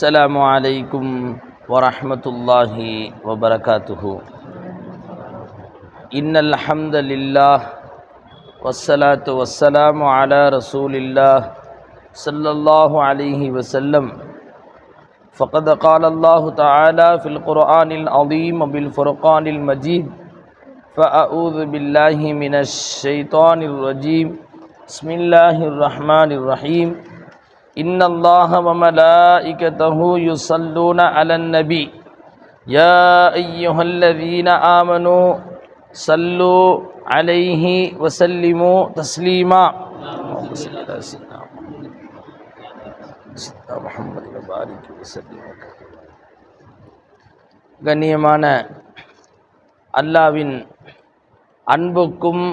السلام عليكم ورحمة الله وبركاته. إن الحمد لله والصلاة والسلام على رسول الله صلى الله عليه وسلم. فقد قال الله تعالى في القرآن العظيم بالفرقان المجيد فأعوذ بالله من الشيطان الرجيم. بسم الله الرحمن الرحيم. إن الله وملائكته يصلون على النبي يا أيها الذين آمنوا صلوا عليه وسلموا تسليما اللهم صل على سيدنا سيدنا محمد وبارك وسلم கண்ணியமான அல்லாவின் அன்புக்கும்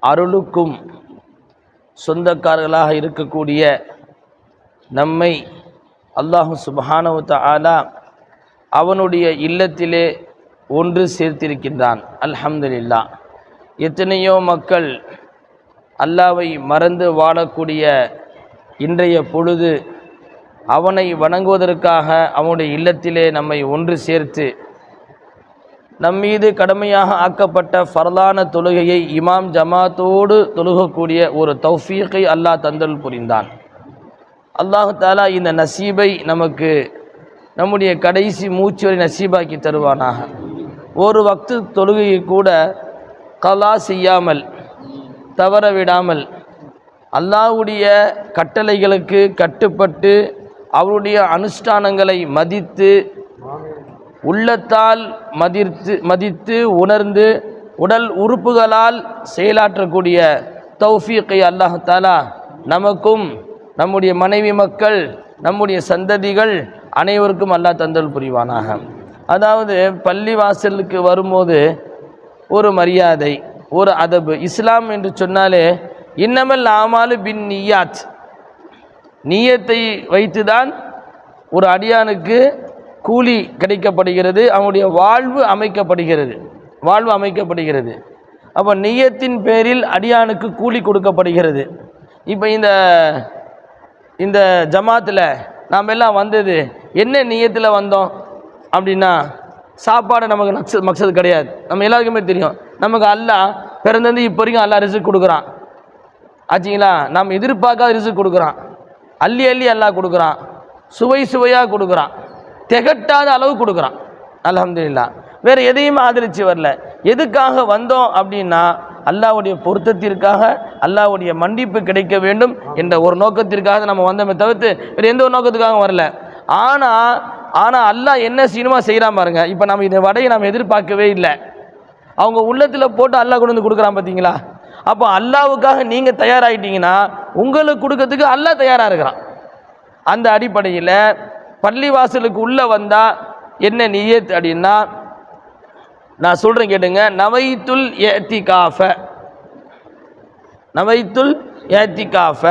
அருளுக்கும் சொந்தக்காரர்களாக இருக்கக்கூடிய நம்மை அல்லாஹு சுபஹானவு ஆலா அவனுடைய இல்லத்திலே ஒன்று சேர்த்திருக்கின்றான். அல்ஹம்துலில்லா. எத்தனையோ மக்கள் அல்லாவை மறந்து வாழக்கூடிய இன்றைய பொழுது அவனை வணங்குவதற்காக அவனுடைய இல்லத்திலே நம்மை ஒன்று சேர்த்து நம்மீது கடமையாக ஆக்கப்பட்ட ஃபர்லான தொழுகையை இமாம் ஜமாத்தோடு தொழுகக்கூடிய ஒரு தௌஃபீக்கை அல்லாஹ் தந்தல் புரிந்தான். அல்லாஹு தாலா இந்த நசீபை நமக்கு நம்முடைய கடைசி மூச்சு வரை நசீபாக்கி தருவானாக. ஒரு வக்து தொழுகையை கூட கலா செய்யாமல் தவற விடாமல் அல்லாஹ்வுடைய கட்டளைகளுக்கு கட்டுப்பட்டு அவருடைய அனுஷ்டானங்களை மதித்து உள்ளத்தால் மதித்து மதித்து உணர்ந்து உடல் உறுப்புகளால் செயலாற்றக்கூடிய தௌஃபீக்கை அல்லாஹ் தாலா நமக்கும் நம்முடைய மனைவி மக்கள் நம்முடைய சந்ததிகள் அனைவருக்கும் அல்லாஹ் தந்தல் புரிவானாக. அதாவது பள்ளி வாசலுக்கு வரும்போது ஒரு மரியாதை ஒரு அதபு. இஸ்லாம் என்று சொன்னாலே இன்னமல் ஆமாலு பின் நியாத். நீயத்தை வைத்துதான் ஒரு அடியானுக்கு கூலி கிடைக்கப்படுகிறது அவனுடைய வாழ்வு அமைக்கப்படுகிறது வாழ்வு அமைக்கப்படுகிறது. அப்போ நீயத்தின் பேரில் அடியானுக்கு கூலி கொடுக்கப்படுகிறது. இப்போ இந்த இந்த ஜமாத்தில் நாம் எல்லாம் வந்தது என்ன நீயத்தில் வந்தோம் அப்படின்னா சாப்பாடு நமக்கு நக்ச மக்சது கிடையாது. நம்ம எல்லாருக்குமே தெரியும். நமக்கு அல்லாஹ் பிறந்தது இப்போ வரைக்கும் அல்லா ரிசுக் கொடுக்குறான். ஆச்சுங்களா? நாம் எதிர்பார்க்காத ரிசுக் கொடுக்குறான். அள்ளி அள்ளி அல்லா கொடுக்குறான். சுவை சுவையாக கொடுக்குறான். திகட்டாத அளவு கொடுக்குறான். அலமதுல்லா வேறு எதையும் ஆதரித்து வரல. எதுக்காக வந்தோம் அப்படின்னா அல்லாவுடைய பொருத்தத்திற்காக அல்லாஹ்வுடைய மன்னிப்பு கிடைக்க வேண்டும் என்ற ஒரு நோக்கத்திற்காக நம்ம வந்தோமே தவிர்த்து வேறு எந்த ஒரு நோக்கத்துக்காக வரல. ஆனால் ஆனால் அல்லாஹ் என்ன சினிமா செய்கிறான் பாருங்க. இப்போ நம்ம இந்த வடையை நம்ம எதிர்பார்க்கவே இல்லை. அவங்க உள்ளத்தில் போட்டு அல்லாஹ் கொண்டு வந்து கொடுக்குறான் பார்த்தீங்களா அப்போ அல்லாவுக்காக நீங்கள் தயாராகிட்டீங்கன்னா உங்களுக்கு கொடுக்கறதுக்கு அல்லாஹ் தயாராக இருக்கிறான். அந்த அடிப்படையில் பள்ளிவாசலுக்கு உள்ளே வந்தால் என்ன நியத் அப்படின்னா நான் சொல்கிறேன் கேட்டுங்க. நவைத்துல் ஏத்திகாஃப. நவைத்துல் ஏத்திகாஃப.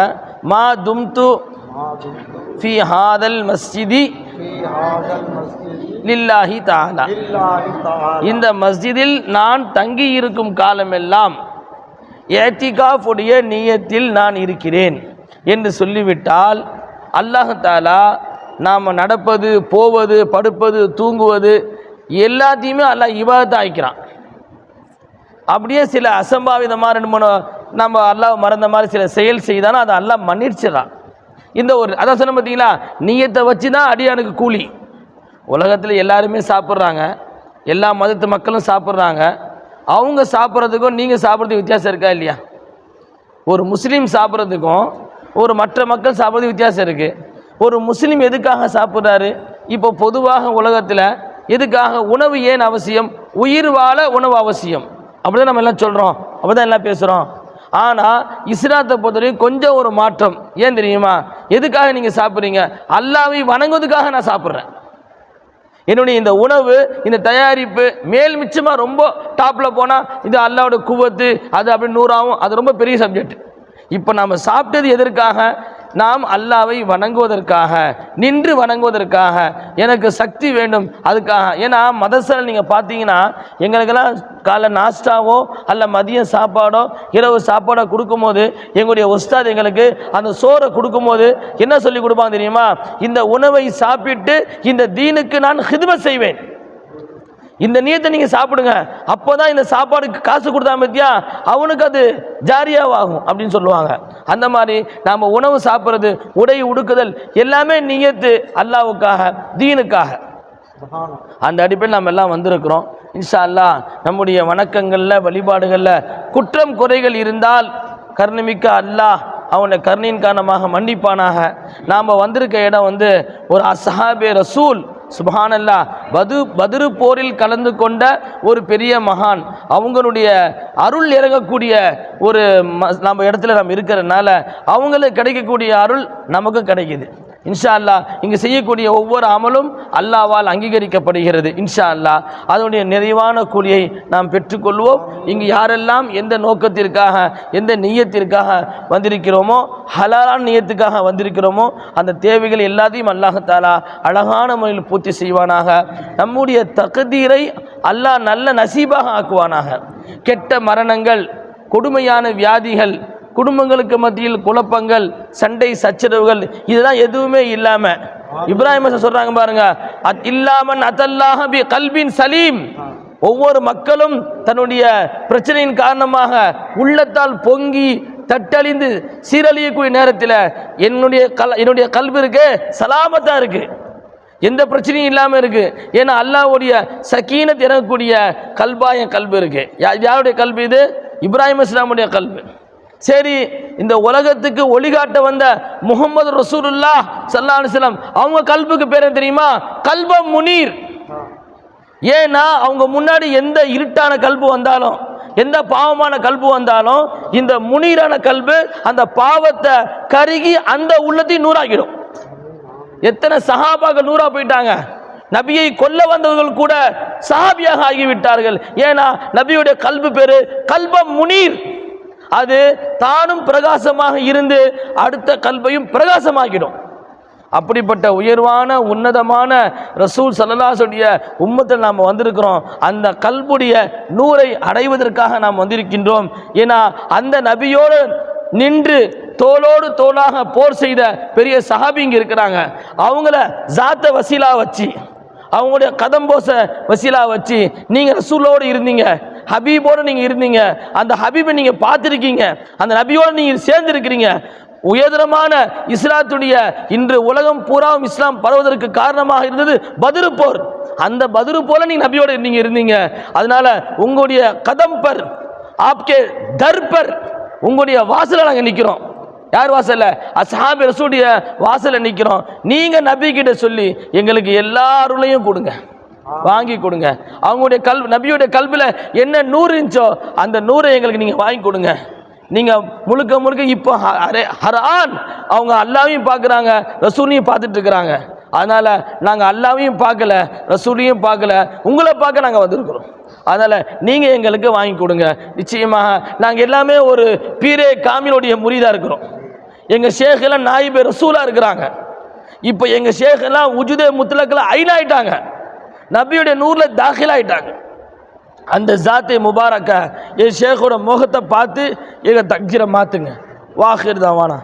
மா தும்து ஃபி ஹாதல் மஸ்ஜிதி லில்லாஹி தாலா இந்த மஸ்ஜிதில் நான் தங்கி இருக்கும் காலமெல்லாம் ஏத்திகாஃபுடைய நீயத்தில் நான் இருக்கிறேன் என்று சொல்லிவிட்டால் அல்லாஹ் தாலா நாம் நடப்பது போவது படுப்பது தூங்குவது எல்லாத்தையுமே அல்லாஹ் இபாதத்தை ஆயிக்கிறான் அப்படியே சில அசம்பாவிதமாக ரெண்டு மூணு நம்ம அல்லாஹ் மறந்த மாதிரி சில செயல் செய்தாலும் அதை அல்லா மன்னிச்சிடறான். இந்த ஒரு அதான் சொன்ன பார்த்தீங்களா? நீயத்தை வச்சு தான் அடியானுக்கு கூலி. உலகத்தில் எல்லாருமே சாப்பிட்றாங்க. எல்லா மதத்து மக்களும் சாப்பிட்றாங்க. அவங்க சாப்பிட்றதுக்கும் நீங்கள் சாப்பிட்றதுக்கு வித்தியாசம் இருக்கா இல்லையா? ஒரு முஸ்லீம் சாப்பிட்றதுக்கும் ஒரு மற்ற மக்கள் சாப்பிட்றதுக்கு வித்தியாசம் இருக்குது ஒரு முஸ்லீம் எதுக்காக சாப்பிட்றாரு? இப்போ பொதுவாக உலகத்தில் எதுக்காக? உணவு ஏன் அவசியம்? உயிர் வாழ உணவு அவசியம். அப்படி தான் நம்ம எல்லாம் சொல்கிறோம் அப்படி தான் எல்லாம் பேசுகிறோம் ஆனால் இஸ்லாத்தை பொறுத்தவரைக்கும் கொஞ்சம் ஒரு மாற்றம். ஏன் தெரியுமா? எதுக்காக நீங்கள் சாப்பிட்றீங்க? அல்லாவை வணங்குவதுக்காக நான் சாப்பிட்றேன். என்னுடைய இந்த உணவு இந்த தயாரிப்பு மேல் மிச்சமாக ரொம்ப டாப்பில் போனால் இது அல்லாவோட குவத்து அது அப்படி நூறாகும் அது ரொம்ப பெரிய சப்ஜெக்ட் இப்போ நம்ம சாப்பிட்டது எதற்காக? நாம் அல்லாவை வணங்குவதற்காக நின்று வணங்குவதற்காக எனக்கு சக்தி வேண்டும். அதுக்காக. ஏன்னா மதசரில் நீங்கள் பார்த்தீங்கன்னா எங்களுக்கெல்லாம் காலை நாஸ்டாவோ அல்ல மதியம் சாப்பாடோ இரவு சாப்பாடோ கொடுக்கும்போது எங்களுடைய உஸ்தாத் எங்களுக்கு அந்த சோறை கொடுக்கும்போது என்ன சொல்லி கொடுப்பாங்க தெரியுமா? இந்த உணவை சாப்பிட்டு இந்த தீனுக்கு நான் ஹிதும செய்வேன். இந்த நீயத்தை நீங்கள் சாப்பிடுங்க. அப்போ தான் இந்த சாப்பாடுக்கு காசு கொடுத்தா பத்தியா? அவனுக்கு அது ஜாரியாவாகும் அப்படின்னு சொல்லுவாங்க. அந்த மாதிரி நாம் உணவு சாப்பிட்றது உடை உடுக்குதல் எல்லாமே நீயத்து அல்லாவுக்காக தீனுக்காக. அந்த அடிப்படையில் நம்ம எல்லாம் வந்திருக்கிறோம். இன்ஷா அல்லாஹ் நம்முடைய வணக்கங்களில் வழிபாடுகளில் குற்றம் குறைகள் இருந்தால் கருணமிக்க அல்லாஹ் அவனை கருணையின் காரணமாக மன்னிப்பானாக. நாம் வந்திருக்க இடம் வந்து ஒரு அசஹாபே ரசூல் சுபஹானல்லா பது பதிரு போரில் கலந்து கொண்ட ஒரு பெரிய மகான். அவங்களுடைய அருள் இறங்கக்கூடிய ஒரு நம்ம இடத்துல நம்ம இருக்கிறதுனால அவங்களுக்கு கிடைக்கக்கூடிய அருள் நமக்கு கிடைக்குது. இன்ஷா அல்லா இங்கே செய்யக்கூடிய ஒவ்வொரு அமலும் அல்லாவால் அங்கீகரிக்கப்படுகிறது இன்ஷா அல்லாஹ் அதனுடைய நிறைவான கூலியை நாம் பெற்றுக்கொள்வோம். இங்கு யாரெல்லாம் எந்த நோக்கத்திற்காக எந்த நீயத்திற்காக வந்திருக்கிறோமோ ஹலாலான நியத்துக்காக வந்திருக்கிறோமோ அந்த தேவைகள் எல்லாத்தையும் அல்லாஹத்தாலா அழகான முறையில் பூர்த்தி செய்வானாக. நம்முடைய தகுதீரை அல்லாஹ் நல்ல நசீபாக ஆக்குவானாக. கெட்ட மரணங்கள் கொடுமையான வியாதிகள் குடும்பங்களுக்கு மத்தியில் குழப்பங்கள் சண்டை சச்சரவுகள் இதெல்லாம் எதுவுமே இல்லாமல் இப்ராஹிம் சொல்றாங்க பாருங்க அத் இல்லாமன் அதல்லாஹ பி கல்பின் சலீம். ஒவ்வொரு மக்களும் தன்னுடைய பிரச்சனையின் காரணமாக உள்ளத்தால் பொங்கி தட்டழிந்து சீரழியக்கூடிய நேரத்தில் என்னுடைய கல் என்னுடைய கல்வி இருக்கு சலாமத்தா இருக்கு. எந்த பிரச்சனையும் இல்லாமல் இருக்கு. ஏன்னா அல்லாஹ்வுடைய சக்கீனத் இறங்கக்கூடிய கல்பாயம் கல்வி இருக்கு. யாருடைய கல்வி இது? இப்ராஹிம் இஸ்லாமுடைய கல்வி. சரி இந்த உலகத்துக்கு ஒளிகாட்ட வந்த முகமது ரசூலுல்லா சல்லா அலிஸ்லாம் அவங்க கல்புக்கு பேர் தெரியுமா? கல்ப முனீர். ஏன்னா அவங்க முன்னாடி எந்த இருட்டான கல்பு வந்தாலும் எந்த பாவமான கல்பு வந்தாலும் இந்த முனீரான கல்பு அந்த பாவத்தை கருகி அந்த உள்ளத்தையும் நூறாக்கிடும். எத்தனை சஹாபாக்கள் நூறா போயிட்டாங்க? நபியை கொல்ல வந்தவர்கள் கூட சஹாபியாக ஆகிவிட்டார்கள். ஏன்னா நபியுடைய கல்பு பேரு கல்ப முனீர். அது தானும் பிரகாசமாக இருந்து அடுத்த கல்பையும் பிரகாசமாகிடும். அப்படிப்பட்ட உயர்வான உன்னதமான ரசூல் சல்லல்லாசுடைய உம்மத்தில் நாம் வந்திருக்கிறோம். அந்த கல்புடைய நூரை அடைவதற்காக நாம் வந்திருக்கின்றோம். ஏன்னா அந்த நபியோடு நின்று தோளோடு தோளாக போர் செய்த பெரிய சஹாபிங்க இருக்கிறாங்க. அவங்கள ஜாத்த வசீலா வச்சு அவங்களுடைய கதம்போச வசீலா வச்சு நீங்கள் ரசூலோடு இருந்தீங்க. ஹபீபோடு நீங்கள் இருந்தீங்க. அந்த ஹபீபை நீங்கள் பார்த்துருக்கீங்க. அந்த நபியோடு நீங்கள் சேர்ந்துருக்கிறீங்க. உயர்தரமான இஸ்லாத்துடைய இன்று உலகம் பூராவும் இஸ்லாம் பரவுவதற்கு காரணமாக இருந்தது பதிரு போர். அந்த பதிரு போல நீங்கள் நபியோடு நீங்கள் இருந்தீங்க. அதனால உங்களுடைய கதம்பர் ஆப்கே தர்பர் உங்களுடைய வாசலில் நாங்கள் நிற்கிறோம் யார் வாசல்ல? அசாபி ரசூடைய வாசலில் நிற்கிறோம் நீங்கள் நபிக்கிட்ட சொல்லி எங்களுக்கு எல்லா அருளையும் கொடுங்க. வாங்கி கொடுங்க. அவங்களுடைய கல் நபியுடைய கல்வியில் என்ன நூறு இருந்துச்சோ அந்த நூறை எங்களுக்கு நீங்கள் வாங்கி கொடுங்க. நீங்கள் முழுக்க முழுக்க இப்போ ஹ- ஹரான் அவங்க அல்லாவையும் பார்க்குறாங்க ரசூலையும் பார்த்துட்டு இருக்கிறாங்க அதனால் நாங்கள் அல்லாவையும் பார்க்கல ரசூலையும் பார்க்கல உங்களை பார்க்க நாங்கள் வந்திருக்கிறோம். அதனால் நீங்கள் எங்களுக்கு வாங்கி கொடுங்க. நிச்சயமாக நாங்கள் எல்லாமே ஒரு பீரே காமிலுடைய முறிதாக இருக்கிறோம். எங்கள் ஷேக்கெல்லாம் நாயிபே ரசூலாக இருக்கிறாங்க. இப்போ எங்கள் ஷேக்கெல்லாம் உஜுதே முத்தலக்கில் ஐநாயிட்டாங்க நபியுடைய நூரில் தாখিலாயிட்டாங்க அந்த ஜாத்தை முபாரக்கா என் ஷேக்கோட முகத்தை பார்த்து எங்கள் தக்ஜிரை மாற்றுங்க வாஹிர் தான் வானா